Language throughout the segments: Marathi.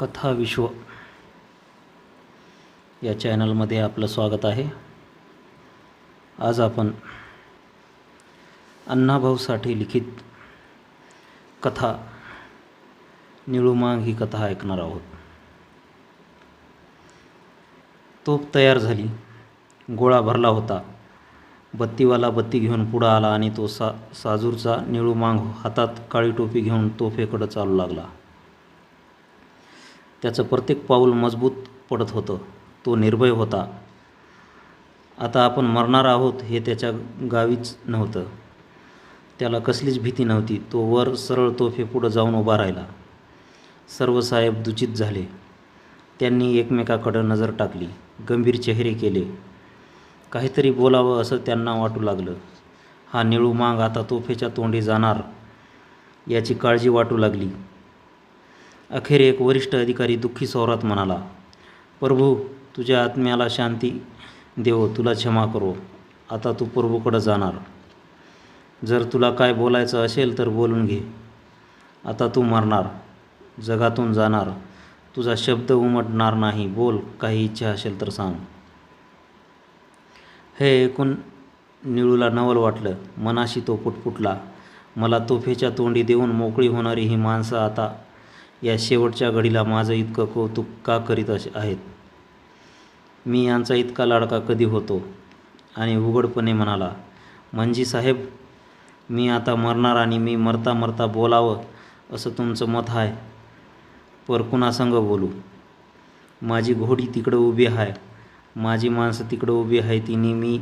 कथा विश्व या चॅनलमध्ये आपलं स्वागत आहे. आज आपण अण्णाभाऊसाठी लिखित कथा निळुमांग ही कथा ऐकणार आहोत. तोफ तयार झाली गोळा भरला होता. बत्तीवाला बत्ती घेऊन पुढं आला आणि तो सा साजूरचा निळूमांग हातात काळी टोपी घेऊन तोफेकडं चालू लागला. त्याचं प्रत्येक पाऊल मजबूत पडत होतं. तो निर्भय होता. आता आपण मरणार आहोत हे त्याच्या गावीच नव्हतं. त्याला कसलीच भीती नव्हती. तो वर सरळ तोफे पुढं जाऊन उभा राहिला. सर्व साहेब दुचित झाले. त्यांनी एकमेकाकडं नजर टाकली. गंभीर चेहरे केले. काहीतरी बोलावं असं त्यांना वाटू लागलं. हा निळू मांग आता तोफेच्या तोंडी जाणार याची काळजी वाटू लागली. अखेर एक वरिष्ठ अधिकारी दुःखी स्वरात म्हणाला प्रभू तुझ्या आत्म्याला शांती देव तुला क्षमा करो. आता तू प्रभूकडं जाणार. जर तुला काय बोलायचं असेल तर बोलून घे. आता तू मरणार. जगातून जाणार. तुझा शब्द उमटणार नाही. बोल काही इच्छा असेल तर सांग. हे ऐकून निळूला नवल वाटलं. मनाशी तो पुटपुटला. मला तोफेच्या तोंडी देऊन मोकळी होणारी ही माणसं आता या शेवटच्या घडीला माझं इतकं कौतुक का करीत असे आहेत? मी यांचा इतका लाडका कधी होतो? आणि उघडपणे म्हणाला म्हणजे साहेब मी आता मरणार आणि मी मरता मरता बोलावं असं तुमचं मत आहे पर कुणासंग बोलू? माझी घोडी तिकडं उभी आहे माझी माणसं तिकडं उभी आहे तिने मी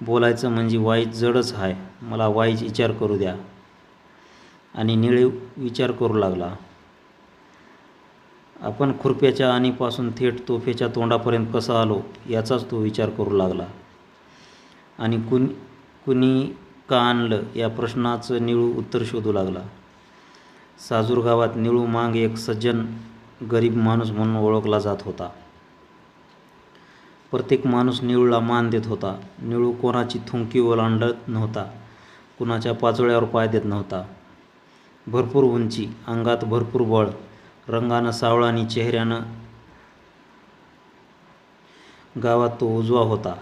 बोलायचं म्हणजे वाईज जडच आहे मला वाईच विचार करू द्या. आणि निळे विचार करू लागला. आपण खुरप्याच्या आणीपासून थेट तोफेच्या तोंडापर्यंत कसा आलो याचाच तो विचार करू लागला. आणि कुणी कुणी का आणलं या प्रश्नाचं निळू उत्तर शोधू लागला. साजूर गावात निळू मांग एक सज्जन गरीब माणूस म्हणून ओळखला जात होता. प्रत्येक माणूस निळूला मान देत होता. निळू कोणाची थुंकी ओलांडत नव्हता. कुणाच्या पाचोळ्यावर पाय देत नव्हता. भरपूर उंची अंगात भरपूर बळ रंगानं सावळा आणि चेहऱ्यानं. गावात तो उजवा होता.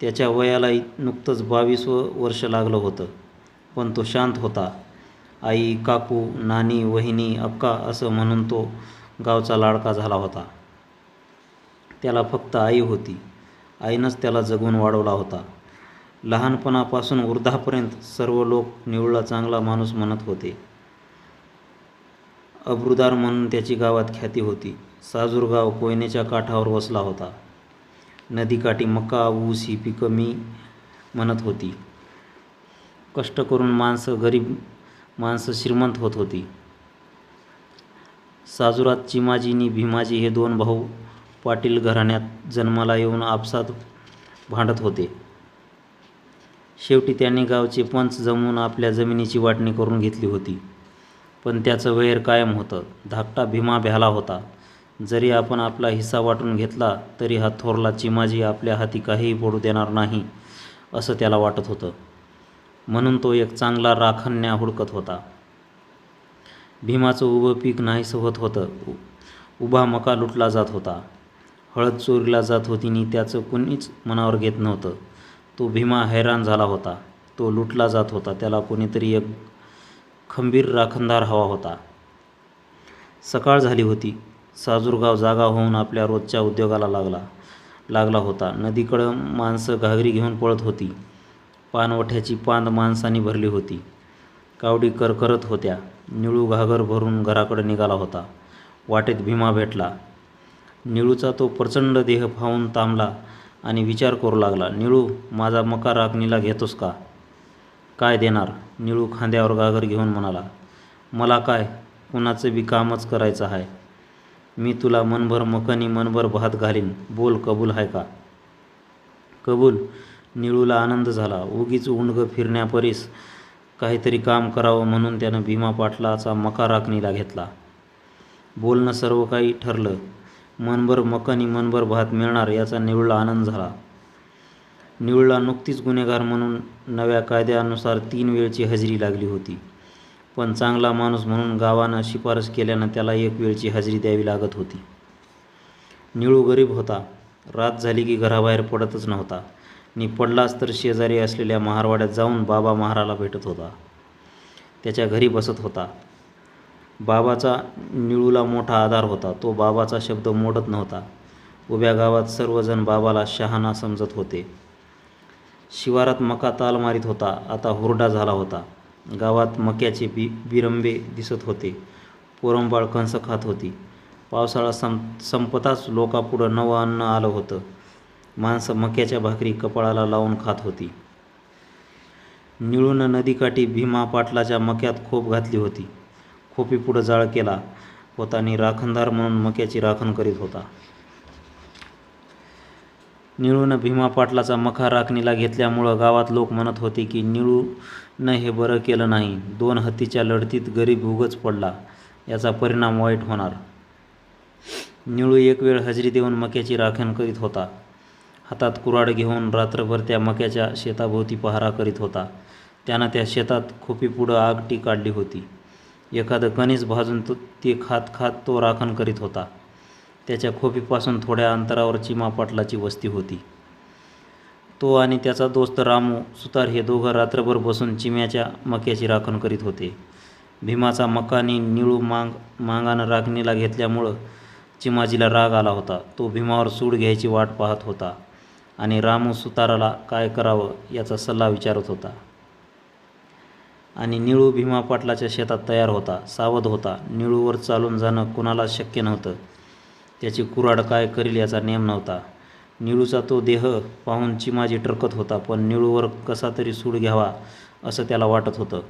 त्याच्या वयाला नुकतंच बावीस वर्ष लागलं होतं पण तो शांत होता. आई काकू नानी वहिनी अक्का असं म्हणून तो गावचा लाडका झाला होता. त्याला फक्त आई होती. आईनंच त्याला जगून वाढवला होता. लहानपणापासून वृद्धापर्यंत सर्व लोक निवळला चांगला माणूस म्हणत होते. अब्रुदार म्हणून त्याची गावात ख्याती होती. साजूर गाव कोयनेच्या काठावर वसला होता. नदीकाठी मका ऊस ही पिकं मी म्हणत होती. कष्ट करून माणसं गरीब माणसं श्रीमंत होत होती. साजुरात चिमाजीनी भीमाजी हे दोन भाऊ पाटील घराण्यात जन्माला येऊन आपसात भांडत होते. शेवटी त्यांनी गावचे पंच जमवून आपल्या जमिनीची वाटणी करून घेतली होती. पण त्याचं वैर कायम होतं. धाकटा भीमा भ्याला होता. जरी आपण आपला हिस्सा वाटून घेतला तरी हा थोरला चिमाजी आपल्या हाती काहीही पडू देणार नाही असं त्याला वाटत होतं. म्हणून तो एक चांगला राखण्या हुडकत होता. भीमाचं उभं पीक नाहीसं होत होतं. उभा मका लुटला जात होता. हळद चोरीला जात होती आणि त्याचं कुणीच मनावर घेत नव्हतं. तो भीमा हैराण झाला होता. तो लुटला जात होता. त्याला कोणीतरी एक खंबीर राखणदार हवा होता. सकाळ झाली होती. साजूरगाव जागा होऊन आपल्या रोजच्या उद्योगाला लागला. लागला होता. नदीकडं माणसं घागरी घेऊन पळत होती. पानवठ्याची पांद माणसांनी भरली होती. कावडी करकरत होत्या. निळू घागर भरून घराकडे निघाला होता. वाटेत भीमा भेटला. निळूचा तो प्रचंड देह फावून थांबला आणि विचार करू लागला. निळू माझा मका राखणीला घेतोस का? काय देणार? निळू खांद्यावर गागर घेऊन म्हणाला मला काय? कुणाचं बी कामच करायचं आहे मी तुला मनभर मकनी मनभर भात घालीन. बोल कबूल आहे का? कबूल. निळूला आनंद झाला. उगीच उंडगं फिरण्यापरीस काहीतरी काम करावं म्हणून त्यानं भीमा पाटलाचा मका राखणीला घेतला. बोलणं सर्व काही ठरलं. मनभर मकनी मनभर भात मिळणार याचा निवळला आनंद झाला. निवळला नुकतीच गुन्हेगार म्हणून नव्या कायद्यानुसार तीन वेळची हजेरी लागली होती. पण चांगला माणूस म्हणून गावानं शिफारस केल्यानं त्याला एक वेळची हजेरी द्यावी लागत होती. निळू गरीब होता. रात झाली की घराबाहेर पडतच नव्हता. नि पडलाच तर शेजारी असलेल्या महारवाड्यात जाऊन बाबा महाराला भेटत होता. त्याच्या घरी बसत होता. बाबाचा निळूला मोठा आधार होता. तो बाबाचा शब्द मोडत नव्हता. उभ्या गावात सर्वजण बाबाला शहाणा समजत होते. शिवारात मका ताल मारीत होता. आता हुरडा झाला होता. गावात मक्याचे बी बिरंबे दिसत होते. पोरंबाळ कंस खात होती. पावसाळा सं संपताच लोकापुढं नवं अन्न आलं होतं. माणसं मक्याच्या भाकरी कपाळाला लावून खात होती. निळून नदीकाठी भीमा पाटलाच्या मक्यात खोप घातली होती. खोपीपुढं जाळ केला होता आणि राखणदार म्हणून मक्याची राखण करीत होता. निळूनं भीमा पाटलाचा मखा राखणीला घेतल्यामुळं गावात लोक म्हणत होते की निळूनं हे बरं केलं नाही. दोन हत्तीच्या लढतीत गरीब उगच पडला. याचा परिणाम वाईट होणार. निळू एक वेळ हजेरी देऊन मक्याची राखण करीत होता. हातात कुऱ्हाड घेऊन रात्रभर त्या मक्याच्या शेताभोवती पहारा करीत होता. त्यानं त्या शेतात खोपीपुढं आगटी काढली होती. एखादं कणीस भाजून तो ते खात खात तो राखण करीत होता. त्याच्या खोपीपासून थोड्या अंतरावर चिमा पाटलाची वस्ती होती. तो आणि त्याचा दोस्त रामू सुतार हे दोघं रात्रभर बसून चिम्याच्या मक्याची राखण करीत होते. भीमाचा मकानी निळू मांग मांगानं राखणीला घेतल्यामुळं चिमाजीला राग आला होता. तो भीमावर सूड घ्यायची वाट पाहत होता आणि रामू सुताराला काय करावं याचा सल्ला विचारत होता. आणि निळू भीमा पाटलाच्या शेतात तयार होता सावध होता. निळूवर चालून जाणं कुणाला शक्य नव्हतं. त्याची कुऱ्हाड काय करील याचा नेम नव्हता. निळूचा तो देह पाहून चिमाजी टरकत होता पण निळूवर कसा तरी सूड घ्यावा असं त्याला वाटत होतं.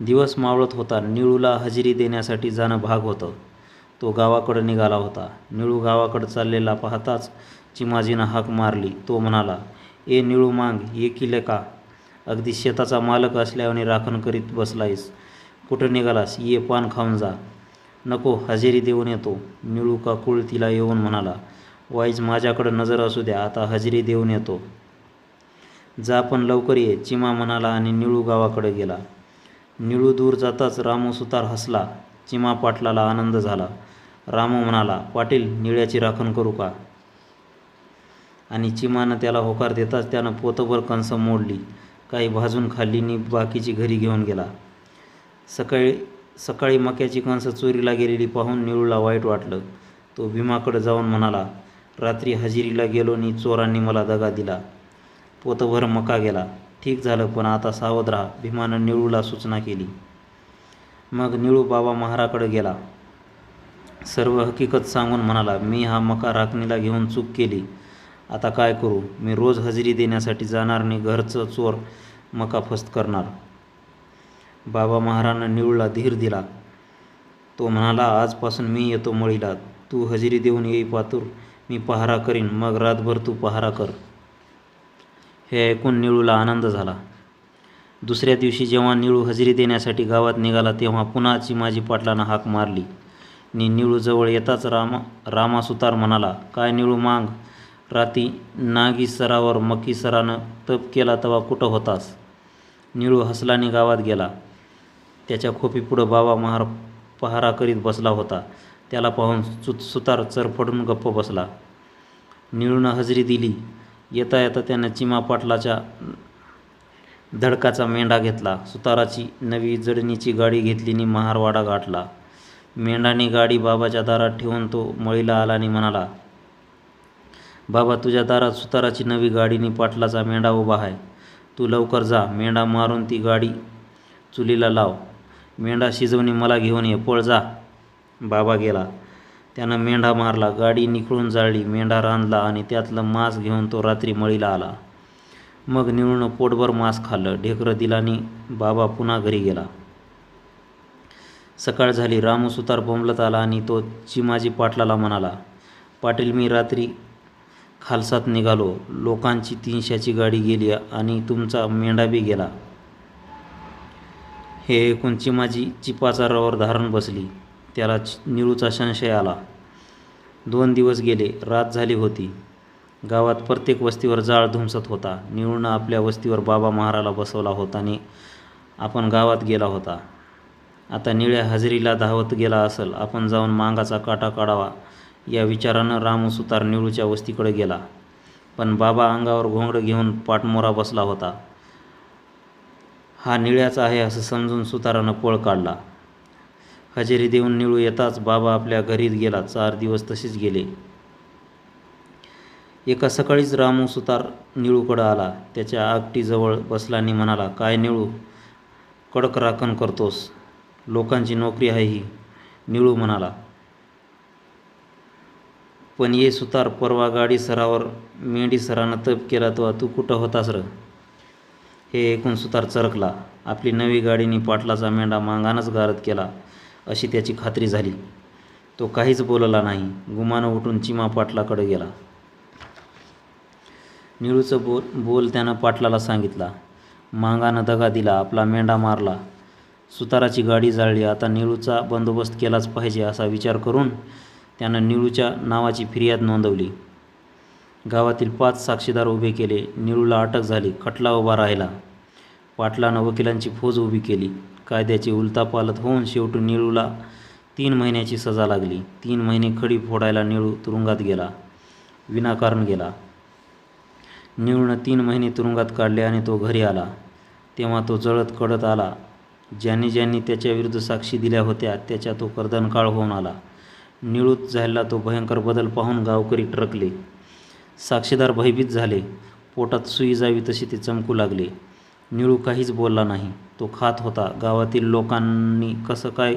दिवस मावळत होता निळूला हजेरी देण्यासाठी जाणं भाग होतं. तो गावाकडं निघाला होता. निळू गावाकडं चाललेला पाहताच चिमाजीनं हाक मारली. तो म्हणाला ए निळू मांग ये किले का? अगदी शेताचा मालक असल्याने राखण करीत बसलायस. कुठं निघालास? ये पान खाऊन जा. नको हजेरी देऊन येतो. निळू का कुळ तिला येऊन म्हणाला वाईज माझ्याकडं नजर असू द्या आता हजेरी देऊन येतो. जा पण लवकर ये चिमा म्हणाला आणि निळू गावाकडे गेला. निळू दूर जाताच रामू सुतार हसला. चिमा पाटलाला आनंद झाला. रामू म्हणाला पाटील निळ्याची राखण करू का? आणि चिमानं त्याला होकार देताच त्यानं पोतभर कणसं मोडली. काही भाजून खाल्ली नि बाकीची घरी घेऊन गेला. सकाळी सकाळी मक्याची कणसं चोरीला गेलेली पाहून निळूला वाईट वाटलं. तो भीमाकडे जाऊन म्हणाला रात्री हजेरीला गेलो नि चोरांनी मला दगा दिला. पोतभर मका गेला. ठीक झालं पण आता सावध राहा. भीमानं निळूला सूचना केली. मग निळू बाबा महाराकडे गेला. सर्व हकीकत सांगून म्हणाला मी हा मका राखणीला घेऊन चूक केली. आता काय करू? मी रोज हजेरी देण्यासाठी जाणार आणि घरचं चोर मका फस्त करणार. बाबा महारानं निळूला धीर दिला. तो म्हणाला आजपासून मी येतो मळीला. तू हजेरी देऊन येई पातूर. मी पहारा करीन. मग रातभर तू पहारा कर. हे ऐकून निळूला आनंद झाला. दुसऱ्या दिवशी जेव्हा निळू हजेरी देण्यासाठी गावात निघाला तेव्हा पुन्हा चिमाजी पाटलानं हाक मारली. नि निळूजवळ येताच रामा रामासुतार म्हणाला काय निळू मांग? राती नागी सरावर मकी सरानं तप केला तेव्हा कुठं होतास? निळू हसलानी गावात गेला. त्याच्या खोपीपुढं बाबा महार पहारा करीत बसला होता. त्याला पाहून सुत सुतार चरफडून गप्प बसला. निळूनं हजेरी दिली. येता येता त्यानं चिमा पाटलाच्या धडकाचा मेंढा घेतला. सुताराची नवी जडणीची गाडी घेतलीनी महारवाडा गाठला. मेंढाने गाडी बाबाच्या दारात ठेवून तो मळीला आला आणि म्हणाला बाबा तुझ्या दारात सुताराची नवी गाडीनी पाटलाचा मेंढा उभा आहे. तू लवकर जा. मेंढा मारून ती गाडी चुलीला लाव. मेंढा शिजवणी मला घेऊन ये पळ जा. बाबा गेला. त्यानं मेंढा मारला गाडी निखळून जाळली मेंढा रांधला आणि त्यातलं मांस घेऊन तो रात्री मळीला आला. मग निळून पोटभर मांस खाल्लं ढेकरं दिलानी बाबा पुन्हा घरी गेला. सकाळ झाली रामू सुतार बोंबलत आला आणि तो चिमाजी पाटलाला म्हणाला पाटील मी रात्री खालसात निघालो. लोकांची तीनशेची गाडी गेली आणि तुमचा मेंढा बी गेला. हे ऐकून चिमाजी चिपाचारावर धारण बसली. त्याला निळूचा संशय आला. दोन दिवस गेले रात झाली होती. गावात प्रत्येक वस्तीवर जाळ धुमसत होता. निळूनं आपल्या वस्तीवर बाबा महाराला बसवला होता आणि आपण गावात गेला होता. आता निळ्या हजेरीला धावत गेला असल आपण जाऊन मांगाचा काटा काढावा. या विचारानं रामू सुतार निळूच्या वस्तीकडे गेला. पण बाबा अंगावर घोंगडं घेऊन पाठमोरा बसला होता. हा निळ्याचा आहे असं समजून सुतारानं पळ काढला. हजेरी देऊन निळू येताच बाबा आपल्या घरीत गेला. चार दिवस तसेच गेले. एका सकाळीच रामू सुतार निळूकडं आला. त्याच्या आगटीजवळ बसला आणि म्हणाला काय निळू? कडक राखण करतोस. लोकांची नोकरी आहे ही. निळू म्हणाला पण ये सुतार परवा गाडी सरावर मेंढी सरानं तप केला तेव्हा तू कुठं होतास र? हे ऐकून सुतार चरकला. आपली नवी गाडीने पाटलाचा मेंढा मांगानच गारद केला अशी त्याची खात्री झाली. तो काहीच बोलला नाही. गुमानं उठून चिमा पाटलाकडे गेला. निळूचं बोल बोल त्यानं पाटलाला सांगितला. मांगानं दगा दिला आपला मेंढा मारला. सुताराची गाडी जाळली. आता निळूचा बंदोबस्त केलाच पाहिजे असा विचार करून त्यानं निळूच्या नावाची फिर्याद नोंदवली. गावातील पाच साक्षीदार उभे केले. निळूला अटक झाली. खटला उभा राहिला. पाटलानं वकिलांची फौज उभी केली. कायद्याची उलतापालत होऊन शेवटी निळूला तीन महिन्याची सजा लागली. तीन महिने खडी फोडायला निळू तुरुंगात गेला. विनाकारण गेला. निळूनं तीन महिने तुरुंगात काढले आणि तो घरी आला. तेव्हा तो जळत कडत आला. ज्यांनी ज्यांनी त्याच्याविरुद्ध साक्षी दिल्या होत्या त्याच्या तो कर्दनकाळ होऊन आला. निळूत झालेला तो भयंकर बदल पाहून गावकरी ट्रकले. साक्षीदार भयभीत झाले. पोटात सुई जावी तशी ते चमकू लागले. निळू काहीच बोलला नाही. तो खात होता. गावातील लोकांनी कसं काय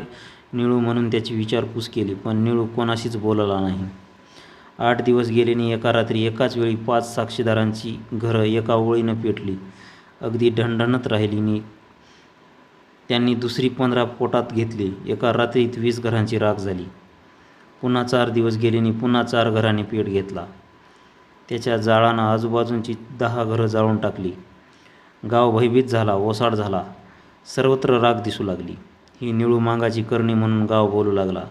निळू म्हणून त्याची विचारपूस केली पण निळू कोणाशीच बोलला नाही. आठ दिवस गेल्याने एका रात्री एकाच वेळी पाच साक्षीदारांची घरं एका ओळीनं पेटली. अगदी ढणढणत राहिली नि त्यांनी दुसरी पंधरा पोटात घेतली. एका रात्रीत वीस घरांची राख झाली. पुन्हा चार दिवस गेल्याने पुन्हा चार घरांनी पेट घेतला. त्याच्या जाळानं आजूबाजूंची दहा घरं जाळून टाकली. गाव भयभीत झाला ओसाड झाला. सर्वत्र राग दिसू लागली. ही निळू मांगाची करणी म्हणून गाव बोलू लागला.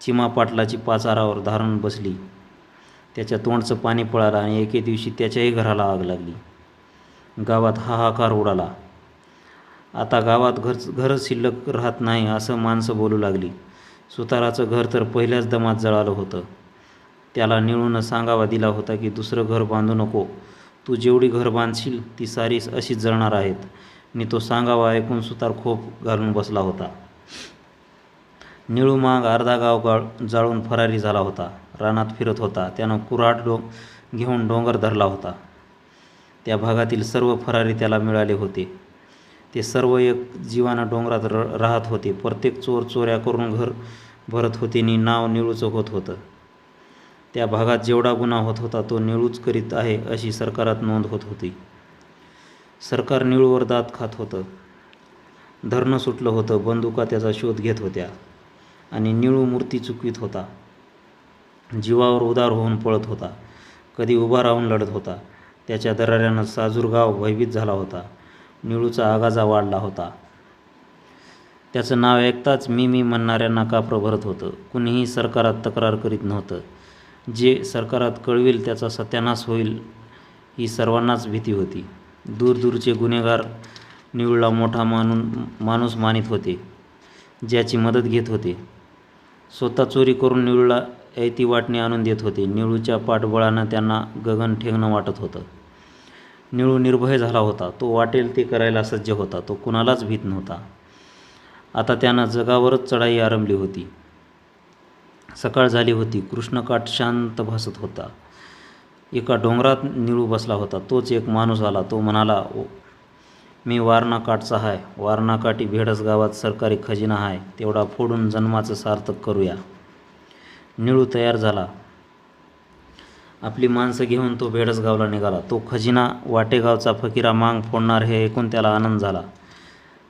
चिमा पाटलाची पाचारावर धारण बसली. त्याच्या तोंडचं पाणी पळालं आणि एके दिवशी त्याच्याही घराला आग लागली. गावात हाहाकार उडाला. आता गावात घर घरच शिल्लक राहत नाही असं माणसं बोलू लागली. सुताराचं घर तर पहिल्याच दमात जळालं होतं. त्याला निळून सांगावा दिला होता की दुसरं घर बांधू नको. तू जेवढी घर बांधशील ती सारी अशीच जळणार आहेत. मी तो सांगावा ऐकून सुतार खोप घालून बसला होता. निळू माग अर्धा गाव गाळ जाळून फरारी झाला होता. रानात फिरत होता. त्यानं कुऱ्हाड डो घेऊन डोंगर धरला होता. त्या भागातील सर्व फरारी त्याला मिळाले होते. ते सर्व एक जीवानं डोंगरात र राहत होते. प्रत्येक चोर चोऱ्या करून घर भरत होते. आणि नाव निळूचं होत होतं. त्या भागात जेवढा गुन्हा होत होता तो निळूच करीत आहे अशी सरकारात नोंद होत होती. सरकार निळूवर दात खात होतं. धरणं सुटलं होतं बंदुका त्याचा शोध घेत होत्या आणि निळू मूर्ती चुकवीत होता. जीवावर उदार होऊन पळत होता. कधी उभा राहून लढत होता. त्याच्या दराऱ्यानं साजूरगाव भयभीत झाला होता. निळूचा आगाजा वाढला होता. त्याचं नाव ऐकताच मी मी म्हणणाऱ्यांना कापरं भरत होतं. कुणीही सरकारात तक्रार करीत नव्हतं. जे सरकारात कळवेल त्याचा सत्यानाश होईल ही सर्वांनाच भीती होती. दूरदूरचे गुन्हेगार निवळला मोठा मानून माणूस मानित होते ज्याची मदत घेत होते. स्वतः चोरी करून निवळला ऐती वाटणी आणून देत होते. निळूच्या पाठबळानं त्यांना गगन ठेंगणं वाटत होतं. निळू निर्भय झाला होता. तो वाटेल ते करायला सज्ज होता. तो कुणालाच भीत नव्हता. आता त्यानं जगावरच चढाई आरंभली होती. सकाळ झाली होती. कृष्णकाठ शांत भासत होता. एका डोंगरात निळू बसला होता. तोच एक माणूस आला. तो म्हणाला "ओ, मी वारणाकाठचा आहे वारणाकाठी भेडस गावात सरकारी खजिना आहे तेवढा फोडून जन्माचं सार्थक करूया. निळू तयार झाला. आपली माणसं घेऊन तो भेडसगावला निघाला. तो खजिना वाटेगावचा फकीरा मांग फोडणार हे ऐकून त्याला आनंद झाला.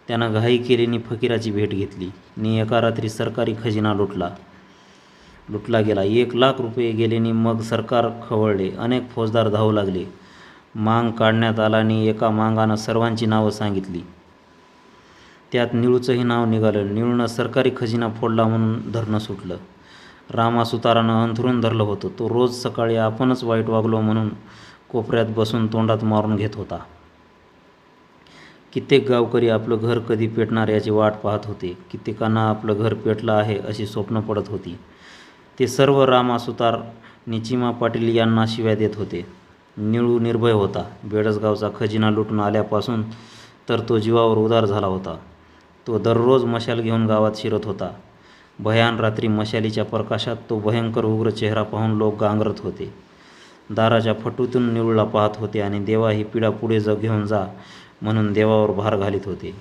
त्यानं घाई केलीनी फकीराची भेट घेतली. नि एका रात्री सरकारी खजिना लुटला. लुटला गेला. एक लाख रुपये गेल्याने मग सरकार खवळले. अनेक फौजदार धावू लागले. मांग काढण्यात आला आणि एका मांगानं सर्वांची नावं सांगितली. त्यात निळूचंही नाव निघालं. निळूनं सरकारी खजिना फोडला म्हणून धरणं सुटलं. रामा सुतारानं अंथरून धरलं होतं. तो रोज सकाळी आपणच वाईट वागलो म्हणून कोपऱ्यात बसून तोंडात मारून घेत होता. कित्येक गावकरी आपलं घर कधी पेटणार याची वाट पाहत होते. कित्येकांना आपलं घर पेटलं आहे अशी स्वप्न पडत होती. ते सर्व रामा सुतार निचिमा पाटील यांना शिव्या देत होते. निळू निर्भय होता. बेडसगावचा खजिना लुटून आल्यापासून तर तो जीवावर उदार झाला होता. तो दररोज मशाल घेऊन गावात शिरत होता. भयान रात्री मशालीच्या प्रकाशात तो भयंकर उग्र चेहरा पाहून लोक गांगरत होते. दाराच्या फटूतून निळूला पाहत होते आणि देवा ही पिढा पुढे ज घेऊन जा म्हणून देवावर भार घालीत होते.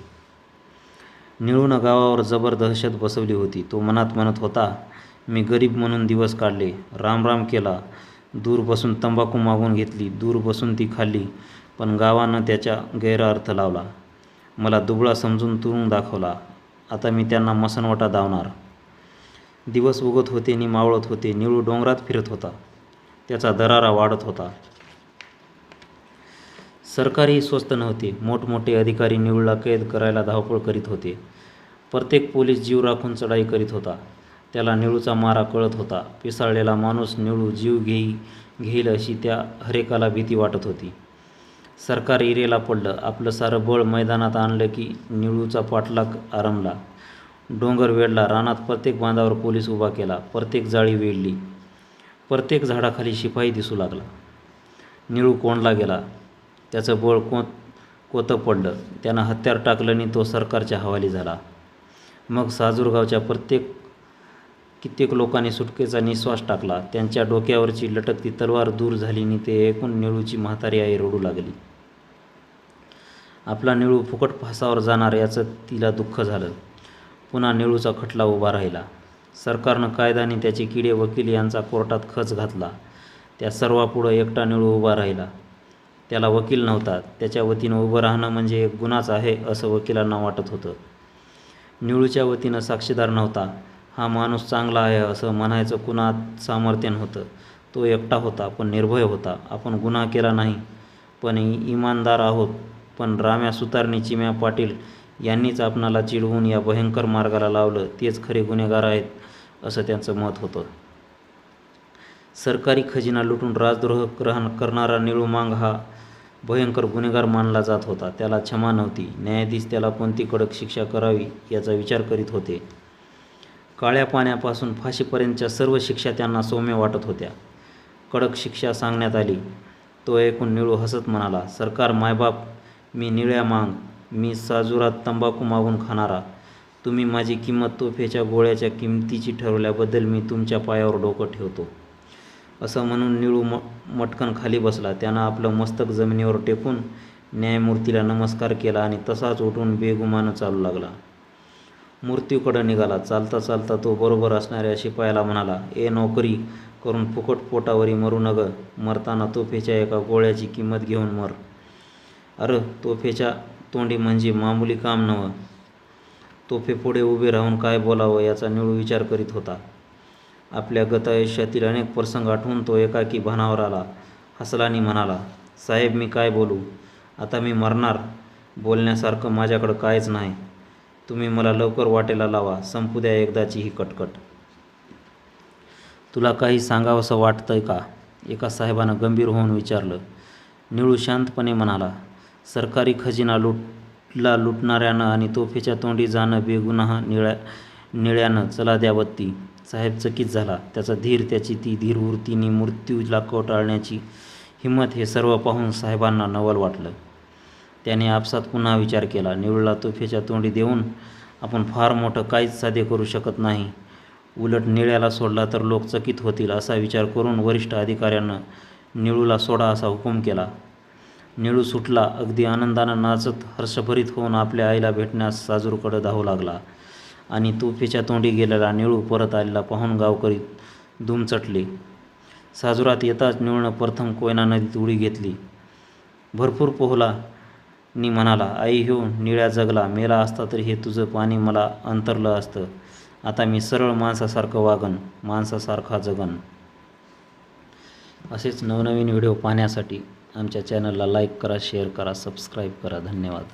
निळूनं गावावर जबर दहशत बसवली होती. तो मनात म्हणत होता मी गरीब म्हणून दिवस काढले रामराम केला. दूर बसून तंबाखू मागून घेतली दूर बसून ती खाल्ली पण गावानं त्याच्या गैरअर्थ लावला. मला दुबळा समजून तुरुंग दाखवला. आता मी त्यांना मसनवटा धावणार दिवस उगत होते आणि मावळत होते. निळू डोंगरात फिरत होता. त्याचा दरारा वाढत होता. सरकारही स्वस्त नव्हते. मोठमोठे अधिकारी निवडला कैद करायला धावपळ करीत होते. प्रत्येक पोलीस जीव राखून चढाई करीत होता. त्याला निळूचा मारा कळत होता. पिसाळलेला माणूस निळू जीव घेई घेईल अशी त्या हरेकाला भीती वाटत होती. सरकार इरेला पडलं. आपलं सारं बळ मैदानात आणलं की निळूचा पाठलाग आरंभला. डोंगर वेढला. रानात प्रत्येक बांधावर पोलीस उभा केला. प्रत्येक जाळी वेढली. प्रत्येक झाडाखाली शिपाई दिसू लागला. निळू कोंडला गेला. त्याचं बळ को कोतं पडलं? त्यानं हत्यार टाकलं आणि तो सरकारच्या हवाली झाला. मग साजूरगावच्या प्रत्येक कित्येक लोकांनी सुटकेचा निश्वास टाकला. त्यांच्या डोक्यावरची लटकती तलवार दूर झाली आणि ते ऐकून निळूची म्हातारी आई रडू लागली. आपला निळू फुकट फासावर जाणार याचं तिला दुःख झालं. पुन्हा निळूचा खटला उभा राहिला. सरकारनं कायदा आणि त्याचे किडे वकील यांचा कोर्टात खच घातला. त्या सर्वापुढं एकटा निळू उभा राहिला. त्याला वकील नव्हता. त्याच्या वतीनं उभं राहणं म्हणजे एक गुन्हाच आहे असं वकिलांना वाटत होतं. निळूच्या वतीनं साक्षीदार नव्हता. हा माणूस चांगला आहे असं म्हणायचं कुणात सामर्थ्य नव्हतं तो एकटा होता पण निर्भय होता. आपण गुन्हा केला नाही पण इमानदार आहोत. पण राम्या सुतारणी चिम्या पाटील यांनीच आपणाला चिडवून या भयंकर मार्गाला लावलं. तेच खरे गुन्हेगार आहेत असं त्यांचं मत होतं. सरकारी खजिना लुटून राजद्रोह ग्रहण करणारा निळू मांग हा भयंकर गुन्हेगार मानला जात होता. त्याला क्षमा नव्हती. न्यायाधीश त्याला कोणती कडक शिक्षा करावी याचा विचार करीत होते. काळ्या पाण्यापासून फाशीपर्यंतच्या सर्व शिक्षा त्यांना सौम्य वाटत होत्या. कडक शिक्षा सांगण्यात आली. तो ऐकून निळू हसत म्हणाला सरकार मायबाप मी निळ्या मांग मी साजुरात तंबाखू मागून खाणारा. तुम्ही माझी किंमत तोफेच्या गोळ्याच्या किमतीची ठरवल्याबद्दल मी तुमच्या पायावर डोकं ठेवतो. असं म्हणून निळू म मटकन खाली बसला. त्यानं आपलं मस्तक जमिनीवर टेकून न्यायमूर्तीला नमस्कार केला आणि तसाच उठून बेगुमानं चालू लागला. मूर्तीकडं निघाला. चालता चालता तो बरोबर असणाऱ्या शिपायाला म्हणाला ए नोकरी करून फुकट पोटावरी मरू नग. मरताना तोफेच्या एका गोळ्याची किंमत घेऊन मर. अरे तोफेच्या तोंडी म्हणजे मामूली काम नवं तोफे पुढे उभे राहून काय बोलावं याचा निळू विचार करीत होता. आपल्या गत आयुष्यातील अनेक प्रसंग आठवून तो एकाकी भानावर आला. हसलानी म्हणाला साहेब मी काय बोलू? आता मी मरणार. बोलण्यासारखं माझ्याकडं काहीच नाही. तुम्ही मला लवकर वाटेला लावा संपू द्या एकदाची ही कटकट. तुला काही सांगावंसं वाटतंय का? एका साहेबानं गंभीर होऊन विचारलं. निळू शांतपणे म्हणाला सरकारी खजिना लुटला लुटणाऱ्यानं आणि तोफेच्या तोंडी जाणं बेगुन्हा निळ्या निळ्यानं चला द्या बत्ती. साहेब चकित झाला. त्याचा धीर त्याची ती धीरवृत्तीने मृत्यूला कोटाळण्याची हिंमत हे सर्व पाहून साहेबांना नवल वाटलं. त्याने आपसात पुन्हा विचार केला. निळूला तोफेच्या तोंडी देऊन आपण फार मोठं काहीच साध्य करू शकत नाही. उलट निळ्याला सोडला तर लोक चकित होतील असा विचार करून वरिष्ठ अधिकाऱ्यानं निळूला सोडा असा हुकूम केला. निळू सुटला. अगदी आनंदानं नाचत हर्षभरीत होऊन आपल्या आईला भेटण्यास साजूरकडं धावू लागला आणि तोफेच्या तोंडी गेलेला निळू परत आलेला पाहून गावकरी दुमचटले. साजुरात येताच निळूनं प्रथम कोयना नदीत उडी घेतली. भरपूर पोहला. नी म्हणाला आई हो निळ्या जगला मेला असता तरी हे तुझं पाणी मला अंतरलं असतं. आता मी सरळ माणसासारखं वागन माणसासारखा जगन. असेच नवनवीन व्हिडिओ पाहण्यासाठी आमच्या चॅनलला लाईक करा शेअर करा सबस्क्राईब करा. धन्यवाद.